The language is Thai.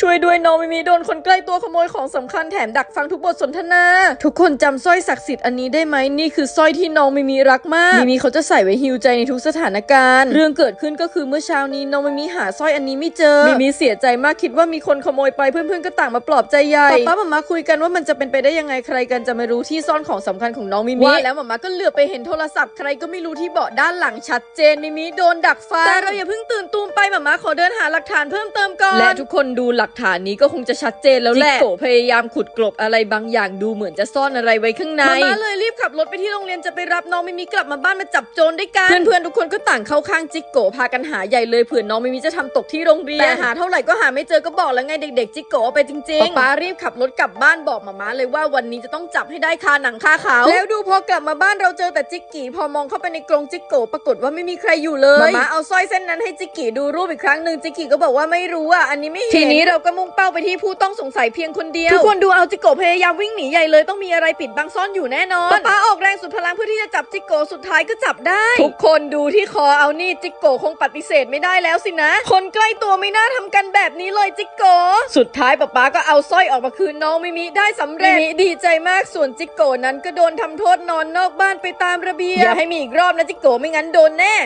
ช่วยด้วยน้องมิมีโดนคนใกล้ตัวขโมยของสำคัญแถมดักฟังทุกบทสนทนา ทุกคนจำสร้อยศักดิ์สิทธิ์อันนี้ได้ไหมนี่คือสร้อยที่น้องมิมีรักมากมิมีเขาจะใส่ไว้ฮิวใจในทุกสถานการณ์ เรื่องเกิดขึ้นก็คือเมื่อเช้านี้น้องมิมีหาสร้อยอันนี้ไม่เจอมิมีเสียใจมากคิดว่ามีคนขโมยไปเพื่อนๆก็ต่างมาปลอบใจใหญ่ป้ามามาคุยกันว่ามันจะเป็นไปได้ยังไงใครกันจะไม่รู้ที่ซ่อนของสำคัญของน้องมิมิว่าแล้วมามาก็เหลือบไปเห็นโทรศัพท์ใครก็ไม่รู้ที่เบาะด้านหลังชัดเจนมิมิโดนดักฟังแต่เราอย่าเพิ่งตื่นตูมไปมามาขอเดินหาหลักฐานเพิ่มเติมก่อนและทุกคนดูหลักฐานนี้ก็คงจะชัดเจนแล้วแหละจิโกะพยายามขุดกลบอะไรบางอย่างดูเหมือนจะซ่อนอะไรไว้ข้างในมามาเลยรีบขับรถไปที่โรงเรียนจะไปรับน้องมิมิกลับมาบ้านมาจับโจรด้วยกันเพื่อนๆทุกคนก็ต่างเข้าข้างจิโกะพากันหาใหญ่เลยเผื่อน้องมิมิจะทำตกที่โรงเรียนแต่หาเท่าไหร่ก็หาไม่เจอก็บอกแล้วไงเด็กๆจิโกะเอาไปจริงๆป๊ารีบขับรถกลับบ้านบอกมาม่าเลยว่าวันนี้จะต้องจับให้ได้คาหนังคาเขาแล้วดูพอกลับมาบ้านเราเจอแต่จิกกี้พอมองเข้าไปในกรงจิโกะปรากฏว่าไม่มีใครอยู่เลยมาม่าเอาสร้อยเส้นนั้นให้จิกกี้ดูรูปอีกครั้งหนึ่งจิกกี้ก็บอกว่าไม่รู้อะอันนี้ไม่เห็นทีนี้เราก็มุ่งเป้าไปที่ผู้ต้องสงสัยเพียงคนเดียว ทุกคนดูเอาจิโกะพยายามวิ่งหนีใหญ่เลยต้องมีอะไรปิดบังซ่อนอยู่แน่นอนป๊าป๊าออกแรงสุดพลังเพื่อที่จะจับจิโกะสุดท้ายก็จับได้ ทุกคนดูที่คอเอานี่จิโกะคงปฏิเสธไม่ได้แล้วสินะ คนใกล้ตัวไม่น่าทำกันแบบนี้เลยจิโกะสุดท้ายป๊าป๊าก็เอาสร้อยออกมาคืนน้องมิมิได้สำเร็จมิมิดีใจมากส่วนจิโกะนั้นก็โดนทำโทษนอนนอกบ้านไปตามระเบียบอย่าให้มีอีกรอบนะจิโกะไม่งั้นโดนแน่